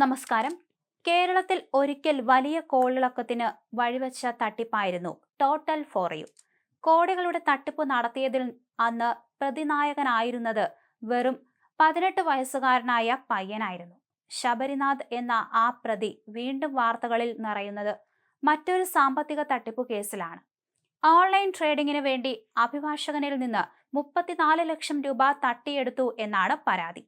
നമസ്കാരം. കേരളത്തിൽ ഒരിക്കൽ വലിയ കോളിളക്കത്തിന് വഴിവെച്ച തട്ടിപ്പായിരുന്നു ടോട്ടൽ ഫോർ യു. കോടികളുടെ തട്ടിപ്പ് നടത്തിയതിൽ അന്ന് പ്രതിനായകനായിരുന്നത് വെറും പതിനെട്ട് വയസ്സുകാരനായ പയ്യനായിരുന്നു. ശബരിനാഥ് എന്ന ആ പ്രതി വീണ്ടും വാർത്തകളിൽ നിറയുന്നത് മറ്റൊരു സാമ്പത്തിക തട്ടിപ്പു കേസിലാണ്. ഓൺലൈൻ ട്രേഡിംഗിന് വേണ്ടി അഭിഭാഷകനിൽ നിന്ന് മുപ്പത്തിനാല് ലക്ഷം രൂപ തട്ടിയെടുത്തു എന്നാണ് പരാതി.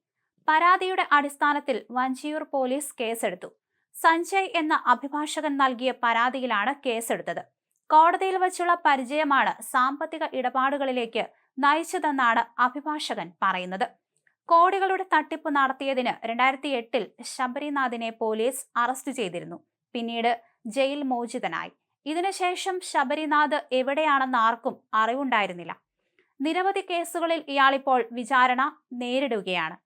പരാതിയുടെ അടിസ്ഥാനത്തിൽ വഞ്ചിയൂർ പോലീസ് കേസെടുത്തു. സഞ്ജയ് എന്ന അഭിഭാഷകൻ നൽകിയ പരാതിയിലാണ് കേസെടുത്തത്. കോടതിയിൽ വച്ചുള്ള പരിചയമാണ് സാമ്പത്തിക ഇടപാടുകളിലേക്ക് നയിച്ചതെന്നാണ് അഭിഭാഷകൻ പറയുന്നത്. കോടികളുടെ തട്ടിപ്പ് നടത്തിയതിന് രണ്ടായിരത്തി എട്ടിൽ ശബരിനാഥിനെ പോലീസ് അറസ്റ്റ് ചെയ്തിരുന്നു. പിന്നീട് ജയിൽ മോചിതനായി. ഇതിനുശേഷം ശബരിനാഥ് എവിടെയാണെന്ന് ആർക്കും അറിവുണ്ടായിരുന്നില്ല. നിരവധി കേസുകളിൽ ഇയാളിപ്പോൾ വിചാരണ നേരിടുകയാണ്.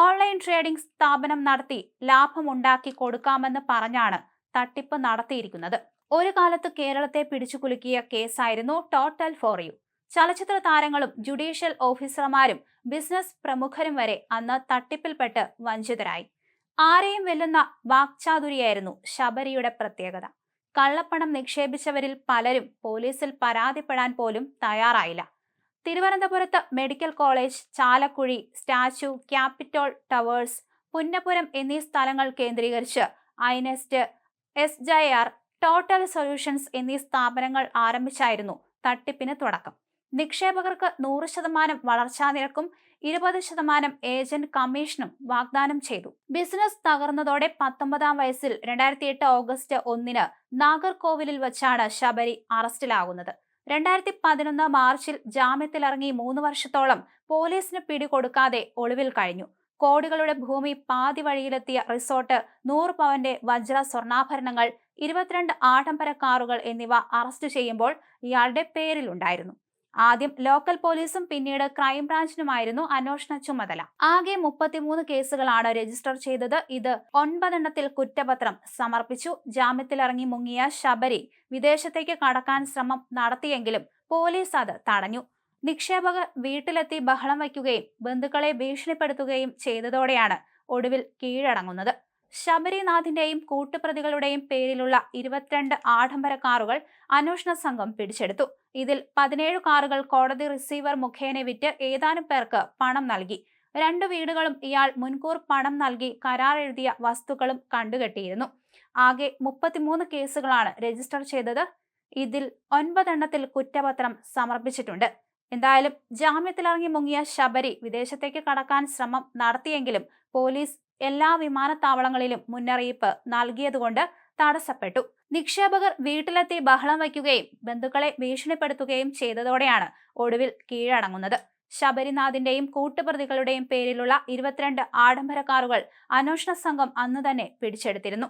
ഓൺലൈൻ ട്രേഡിംഗ് സ്ഥാപനം നടത്തി ലാഭമുണ്ടാക്കി കൊടുക്കാമെന്ന് പറഞ്ഞാണ് തട്ടിപ്പ് നടത്തിയിരിക്കുന്നത്. ഒരു കാലത്ത് കേരളത്തെ പിടിച്ചുകുലുക്കിയ കേസായിരുന്നു ടോട്ടൽ ഫോർ യു. ചലച്ചിത്ര താരങ്ങളും ജുഡീഷ്യൽ ഓഫീസർമാരും ബിസിനസ് പ്രമുഖരും വരെ അന്ന് തട്ടിപ്പിൽപ്പെട്ട് വഞ്ചിതരായി. ആരെയും വെല്ലുന്ന വാക്ചാതുരിയായിരുന്നു ശബരിയുടെ പ്രത്യേകത. കള്ളപ്പണം നിക്ഷേപിച്ചവരിൽ പലരും പോലീസിൽ പരാതിപ്പെടാൻ പോലും തയ്യാറായില്ല. തിരുവനന്തപുരത്ത് medical college Chalakkuzhi statue Capitol Towers Punnapuram എന്നീ സ്ഥലങ്ങൾ കേന്ദ്രീകരിച്ച് iNest S J R total solutions എന്നീ സ്ഥാപനങ്ങൾ ആരംഭിച്ചായിരുന്നു തട്ടിപ്പിന് തുടക്കം. നിക്ഷേപകർക്ക് നൂറ് ശതമാനം വളർച്ചാ നിരക്കും ഇരുപത് ശതമാനം ഏജന്റ് കമ്മീഷനും വാഗ്ദാനം ചെയ്തു. ബിസിനസ് തകർന്നതോടെ പത്തൊമ്പതാം വയസ്സിൽ രണ്ടായിരത്തി എട്ട് ഓഗസ്റ്റ് ഒന്നിന് നാഗർകോവിലിൽ വച്ചാണ് ശബരി അറസ്റ്റിലാകുന്നത്. രണ്ടായിരത്തി പതിനൊന്ന് മാർച്ചിൽ ജാമ്യത്തിലിറങ്ങി മൂന്ന് വർഷത്തോളം പോലീസിന് പിടികൊടുക്കാതെ ഒളിവിൽ കഴിഞ്ഞു. കോടികളുടെ ഭൂമി പാതി വഴിയിലെത്തിയ റിസോർട്ട് നൂറ് പവന്റെ വജ്ര സ്വർണാഭരണങ്ങൾ ഇരുപത്തിരണ്ട് ആഡംബര കാറുകൾ എന്നിവ അറസ്റ്റ് ചെയ്യുമ്പോൾ ഇയാളുടെ പേരിലുണ്ടായിരുന്നു. ആദ്യം ലോക്കൽ പോലീസും പിന്നീട് ക്രൈംബ്രാഞ്ചിനുമായിരുന്നു അന്വേഷണ ചുമതല. ആകെ മുപ്പത്തിമൂന്ന് കേസുകളാണ് രജിസ്റ്റർ ചെയ്തത്. ഇത് ഒൻപതെണ്ണത്തിൽ കുറ്റപത്രം സമർപ്പിച്ചു. ജാമ്യത്തിലിറങ്ങി മുങ്ങിയ ശബരി വിദേശത്തേക്ക് കടക്കാൻ ശ്രമം നടത്തിയെങ്കിലും പോലീസ് അത് തടഞ്ഞു. നിക്ഷേപകർ വീട്ടിലെത്തി ബഹളം വയ്ക്കുകയും ബന്ധുക്കളെ ഭീഷണിപ്പെടുത്തുകയും ചെയ്തതോടെയാണ് ഒടുവിൽ കീഴടങ്ങുന്നത്. ശബരിനാഥിന്റെയും കൂട്ടുപ്രതികളുടെയും പേരിലുള്ള ഇരുപത്തിരണ്ട് ആഡംബര കാറുകൾ അന്വേഷണ സംഘം പിടിച്ചെടുത്തു. ഇതിൽ പതിനേഴ് കാറുകൾ കോടതി റിസീവർ മുഖേന വിറ്റ് ഏതാനും പേർക്ക് പണം നൽകി. രണ്ടു വീടുകളും ഇയാൾ മുൻകൂർ പണം നൽകി കരാർ എഴുതിയ വസ്തുക്കളും കണ്ടുകെട്ടിയിരുന്നു. ആകെ മുപ്പത്തിമൂന്ന് കേസുകളാണ് രജിസ്റ്റർ ചെയ്തത്. ഇതിൽ ഒൻപതെണ്ണത്തിൽ കുറ്റപത്രം സമർപ്പിച്ചിട്ടുണ്ട്. എന്തായാലും ജാമ്യത്തിലിറങ്ങി മുങ്ങിയ ശബരി വിദേശത്തേക്ക് കടക്കാൻ ശ്രമം നടത്തിയെങ്കിലും പോലീസ് എല്ലാ വിമാനത്താവളങ്ങളിലും മുന്നറിയിപ്പ് നൽകിയതുകൊണ്ട് തടസ്സപ്പെട്ടു. നിക്ഷേപകർ വീട്ടിലെത്തി ബഹളം വയ്ക്കുകയും ബന്ധുക്കളെ ഭീഷണിപ്പെടുത്തുകയും ചെയ്തതോടെയാണ് ഒടുവിൽ കീഴടങ്ങുന്നത്. ശബരിനാഥിന്റെയും കൂട്ടുപ്രതികളുടെയും പേരിലുള്ള ഇരുപത്തിരണ്ട് ആഡംബര കാറുകൾ അന്വേഷണ സംഘം അന്ന് തന്നെ പിടിച്ചെടുത്തിരുന്നു.